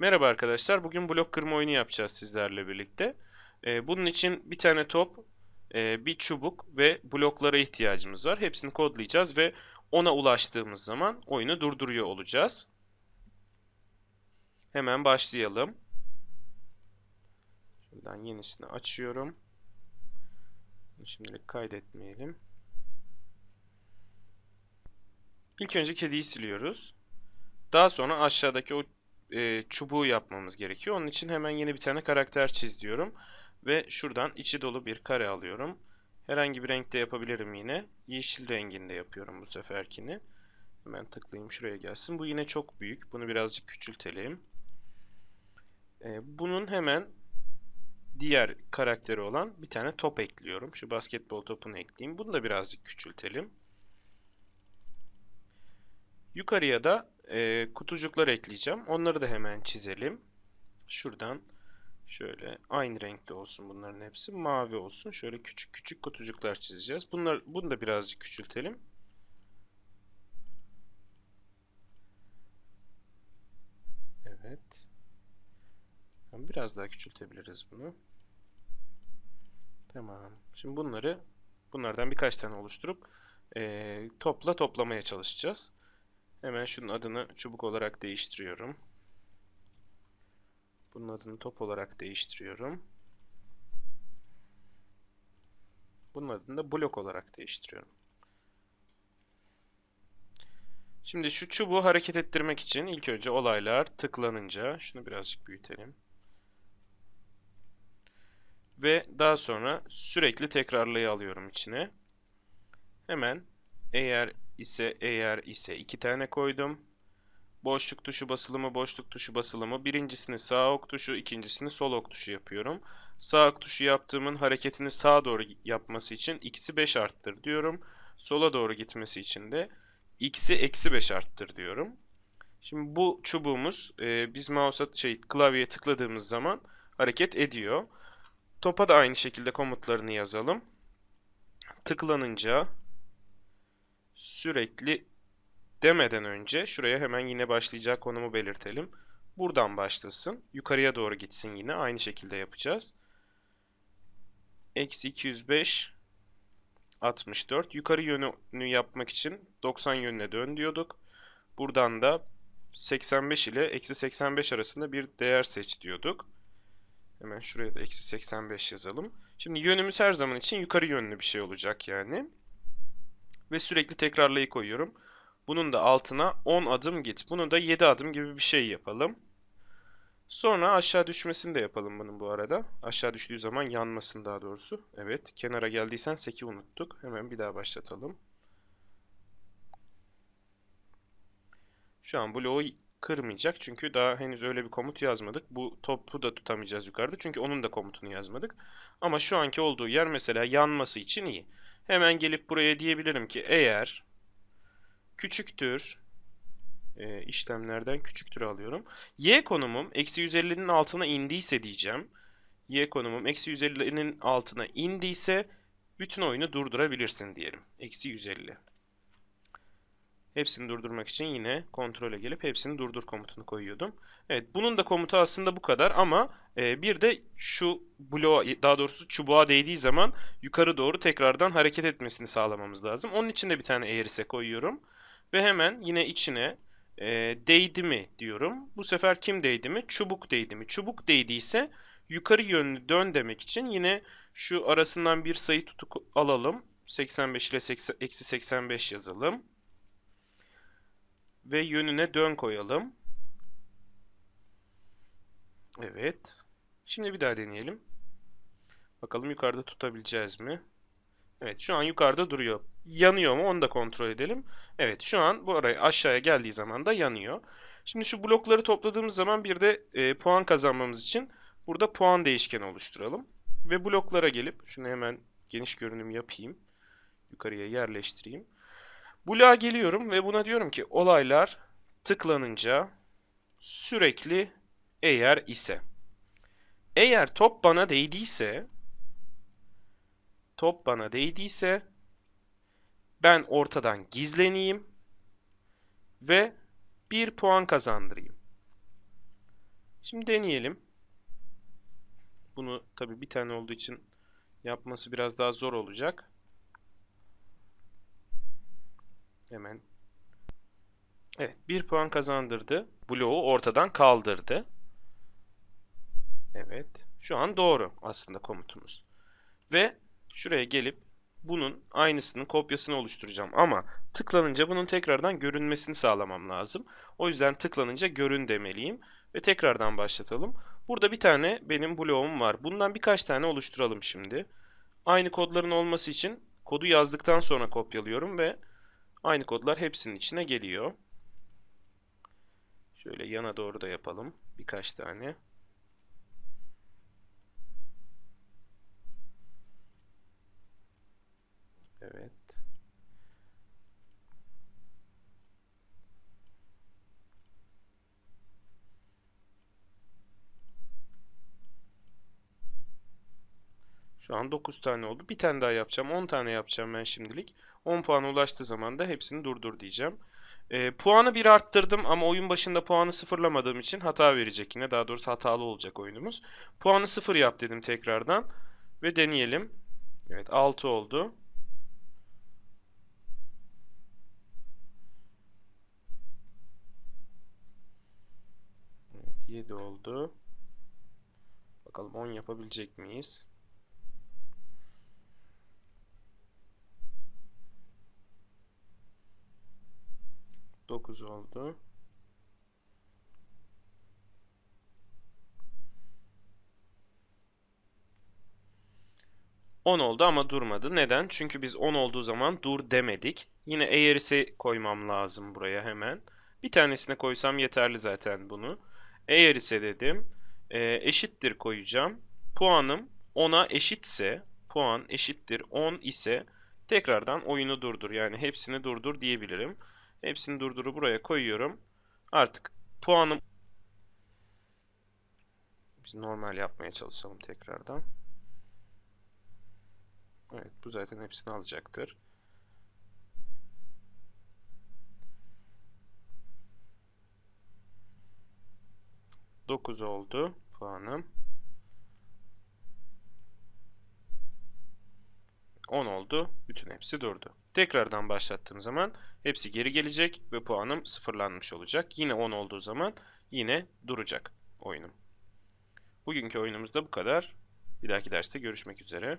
Merhaba arkadaşlar. Bugün blok kırma oyunu yapacağız sizlerle birlikte. Ee, bunun için bir tane top, e, bir çubuk ve bloklara ihtiyacımız var. Hepsini kodlayacağız ve ona ulaştığımız zaman oyunu durduruyor olacağız. Hemen başlayalım. Şuradan yenisini açıyorum. Şimdilik kaydetmeyelim. İlk önce kediyi siliyoruz. Daha sonra aşağıdaki o e, çubuğu yapmamız gerekiyor. Onun için hemen yeni bir tane karakter çiz diyorum. Ve şuradan içi dolu bir kare alıyorum. Herhangi bir renkte yapabilirim yine. Yeşil renginde yapıyorum bu seferkini. Hemen tıklayayım şuraya gelsin. Bu yine çok büyük. Bunu birazcık küçültelim. E, bunun hemen diğer karakteri olan bir tane top ekliyorum. Şu basketbol topunu ekleyeyim. Bunu da birazcık küçültelim. Yukarıya da e, kutucuklar ekleyeceğim. Onları da hemen çizelim. Şuradan şöyle aynı renkte olsun bunların hepsi. Mavi olsun. Şöyle küçük küçük kutucuklar çizeceğiz. Bunlar, bunu da birazcık küçültelim. Evet. Biraz daha küçültebiliriz bunu. Tamam. Şimdi bunları bunlardan birkaç tane oluşturup e, topla toplamaya çalışacağız. Hemen şunun adını çubuk olarak değiştiriyorum. Bunun adını top olarak değiştiriyorum. Bunun adını da blok olarak değiştiriyorum. Şimdi şu çubuğu hareket ettirmek için ilk önce olaylar tıklanınca şunu birazcık büyütelim. Ve daha sonra sürekli tekrarlayı alıyorum içine. Hemen eğer ise eğer ise iki tane koydum. Boşluk tuşu basılı mı boşluk tuşu basılı mı birincisini sağ ok tuşu ikincisini sol ok tuşu yapıyorum. Sağ ok tuşu yaptığımın hareketini sağa doğru yapması için x'i 5 arttır diyorum. Sola doğru gitmesi için de x'i eksi 5 arttır diyorum. Şimdi bu çubuğumuz e, biz mouse'a şey klavyeye tıkladığımız zaman hareket ediyor. Topa da aynı şekilde komutlarını yazalım. Tıklanınca sürekli demeden önce şuraya hemen yine başlayacağı konumu belirtelim. Buradan başlasın. Yukarıya doğru gitsin yine. Aynı şekilde yapacağız. Eksi 205 64. Yukarı yönünü yapmak için 90 yönüne dön diyorduk. Buradan da 85 ile eksi 85 arasında bir değer seç diyorduk. Hemen şuraya da eksi 85 yazalım. Şimdi yönümüz her zaman için yukarı yönlü bir şey olacak yani. Ve sürekli tekrarlayı koyuyorum. Bunun da altına 10 adım git. Bunu da 7 adım gibi bir şey yapalım. Sonra aşağı düşmesini de yapalım bunun bu arada. Aşağı düştüğü zaman yanmasın daha doğrusu. Evet. Kenara geldiysen seki unuttuk. Hemen bir daha başlatalım. Şu an bloğu kırmayacak. Çünkü daha henüz öyle bir komut yazmadık. Bu topu da tutamayacağız yukarıda. Çünkü onun da komutunu yazmadık. Ama şu anki olduğu yer mesela yanması için iyi. Hemen gelip buraya diyebilirim ki eğer küçüktür e, işlemlerden küçüktür alıyorum. Y konumum eksi 150'nin altına indiyse diyeceğim. Y konumum eksi 150'nin altına indiyse bütün oyunu durdurabilirsin diyelim. Eksi 150. Hepsini durdurmak için yine kontrole gelip hepsini durdur komutunu koyuyordum. Evet bunun da komutu aslında bu kadar ama e, bir de şu bloğa daha doğrusu çubuğa değdiği zaman yukarı doğru tekrardan hareket etmesini sağlamamız lazım. Onun için de bir tane eğrise koyuyorum. Ve hemen yine içine e, değdi mi diyorum. Bu sefer kim değdi mi? Çubuk değdi mi? Çubuk değdiyse yukarı yönlü dön demek için yine şu arasından bir sayı tutuk alalım. 85 ile 80, eksi 85 yazalım ve yönüne dön koyalım. Evet. Şimdi bir daha deneyelim. Bakalım yukarıda tutabileceğiz mi? Evet şu an yukarıda duruyor. Yanıyor mu onu da kontrol edelim. Evet şu an bu araya aşağıya geldiği zaman da yanıyor. Şimdi şu blokları topladığımız zaman bir de e, puan kazanmamız için burada puan değişkeni oluşturalım. Ve bloklara gelip şunu hemen geniş görünüm yapayım. Yukarıya yerleştireyim. Blue'a geliyorum ve buna diyorum ki olaylar tıklanınca sürekli eğer ise. Eğer top bana değdiyse top bana değdiyse ben ortadan gizleneyim ve bir puan kazandırayım. Şimdi deneyelim. Bunu tabii bir tane olduğu için yapması biraz daha zor olacak. Hemen. Evet, bir puan kazandırdı. Bloğu ortadan kaldırdı. Evet. Şu an doğru aslında komutumuz. Ve şuraya gelip bunun aynısının kopyasını oluşturacağım. Ama tıklanınca bunun tekrardan görünmesini sağlamam lazım. O yüzden tıklanınca görün demeliyim. Ve tekrardan başlatalım. Burada bir tane benim bloğum var. Bundan birkaç tane oluşturalım şimdi. Aynı kodların olması için kodu yazdıktan sonra kopyalıyorum ve aynı kodlar hepsinin içine geliyor. Şöyle yana doğru da yapalım. Birkaç tane. Evet. Şu an 9 tane oldu. Bir tane daha yapacağım. 10 tane yapacağım ben şimdilik. 10 puana ulaştığı zaman da hepsini durdur diyeceğim. E, puanı bir arttırdım ama oyun başında puanı sıfırlamadığım için hata verecek yine. Daha doğrusu hatalı olacak oyunumuz. Puanı sıfır yap dedim tekrardan. Ve deneyelim. Evet 6 oldu. Evet 7 oldu. Bakalım 10 yapabilecek miyiz? 9 oldu. On oldu ama durmadı. Neden? Çünkü biz 10 olduğu zaman dur demedik. Yine eğerisi koymam lazım buraya hemen. Bir tanesine koysam yeterli zaten bunu. Eğer ise dedim. E, eşittir koyacağım. Puanım 10'a eşitse, puan eşittir 10 ise tekrardan oyunu durdur. Yani hepsini durdur diyebilirim. Hepsini durduru buraya koyuyorum. Artık puanım biz normal yapmaya çalışalım tekrardan. Evet bu zaten hepsini alacaktır. Dokuz oldu puanım. 10 oldu. Bütün hepsi durdu. Tekrardan başlattığım zaman hepsi geri gelecek ve puanım sıfırlanmış olacak. Yine 10 olduğu zaman yine duracak oyunum. Bugünkü oyunumuz da bu kadar. Bir dahaki derste görüşmek üzere.